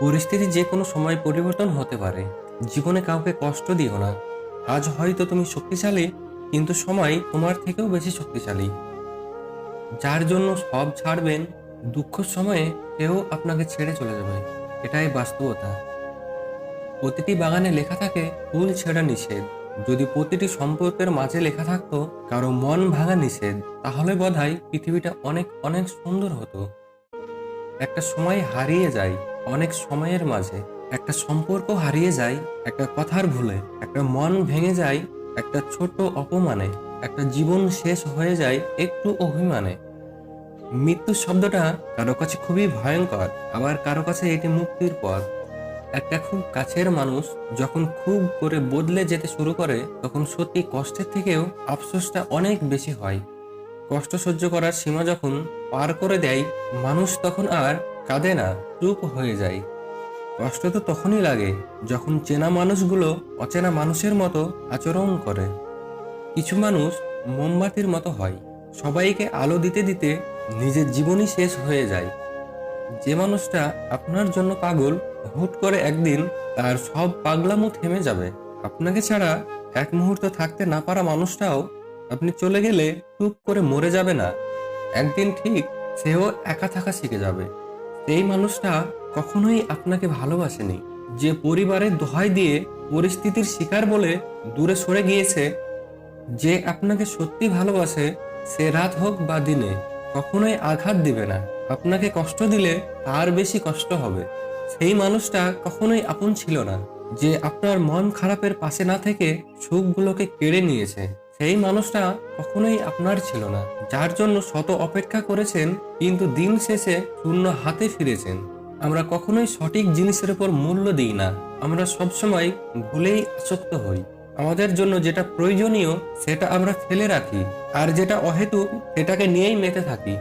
পরিস্থিতি যে কোনো সময় পরিবর্তন হতে পারে। জীবনে কাউকে কষ্ট দিও না। আজ হয়তো তুমি শক্তিশালী, কিন্তু সময় তোমার থেকেও বেশি শক্তিশালী। যার জন্য সব ছাড়বেন, দুঃখ সময়ে কেউ আপনাকে ছেড়ে চলে যাবে। এটাই বাস্তবতা। প্রতিটি বাগানে লেখা থাকে, ফুল ছেঁড়া নিষেধ। যদি প্রতিটি সম্পর্কের মাঝে লেখা থাকতো, কারও মন ভাঙা নিষেধ, তাহলে বোধহয় পৃথিবীটা অনেক অনেক সুন্দর হতো। একটা সময় হারিয়ে যায়। অনেক সময়ের মাঝে একটা সম্পর্ক হারিয়ে যায়, একটা কথার ভুলে, একটা মন ভেঙে যায়, একটা ছোট অপমানে, একটা জীবন শেষ হয়ে যায় একটু অভিমানে। মৃত্যু শব্দটা কারও কাছে খুবই ভয়ঙ্কর, আবার কারও কাছে এটি মুক্তির পথ। একটা খুব কাছের মানুষ যখন খুব করে বদলে যেতে শুরু করে, তখন সত্যি কষ্টের থেকেও আফসোসটা অনেক বেশি হয়। কষ্ট সহ্য করার সীমা যখন পার করে দেয়, মানুষ তখন আর কাঁদে না, চুপ হয়ে যায়। কষ্ট তো তখনই লাগে যখন চেনা মানুষগুলো অচেনা মানুষের মতো আচরণ করে। কিছু মানুষ মোমবাতির মতো হয়, সবাইকে আলো দিতে দিতে নিজের জীবনই শেষ হয়ে যায়। যে মানুষটা আপনার জন্য পাগল, হুট করে একদিন তার সব পাগলামো থেমে যাবে। আপনাকে ছাড়া এক মুহূর্ত থাকতে না পারা মানুষটাও আপনি চলে গেলে টুক করে মরে যাবে না। একদিন ঠিক সেও একা থাকা শিখে যাবে। সেই মানুষটা কখনোই আপনাকে ভালোবাসেনি। যে পরিবারের দোহাই দিয়ে পরিস্থিতির শিকার বলে দূরে সরে গিয়েছে, যে আপনাকে সত্যি ভালোবাসে, সে রাত হোক বা দিনে, কখনোই আঘাত দিবে না। আপনাকে কষ্ট দিলে তার বেশি কষ্ট হবে। সেই মানুষটা কখনোই আপন ছিল না, যে আপনার মন খারাপের পাশে না থেকে সুখগুলোকে কেড়ে নিয়েছে। সেই মানুষটা কখনোই আপনার ছিল না, যার জন্য শত অপেক্ষা করেছেন, কিন্তু দিন শেষে শূন্য হাতে ফিরেছেন। আমরা কখনোই সঠিক জিনিসের উপর মূল্য দিই না। আমরা সবসময় ভুলেই আসক্ত হই। আমাদের জন্য যেটা প্রয়োজনীয়, সেটা আমরা ফেলে রাখি। আর যেটা অহেতুক, সেটাকে নিয়েই মেতে থাকি।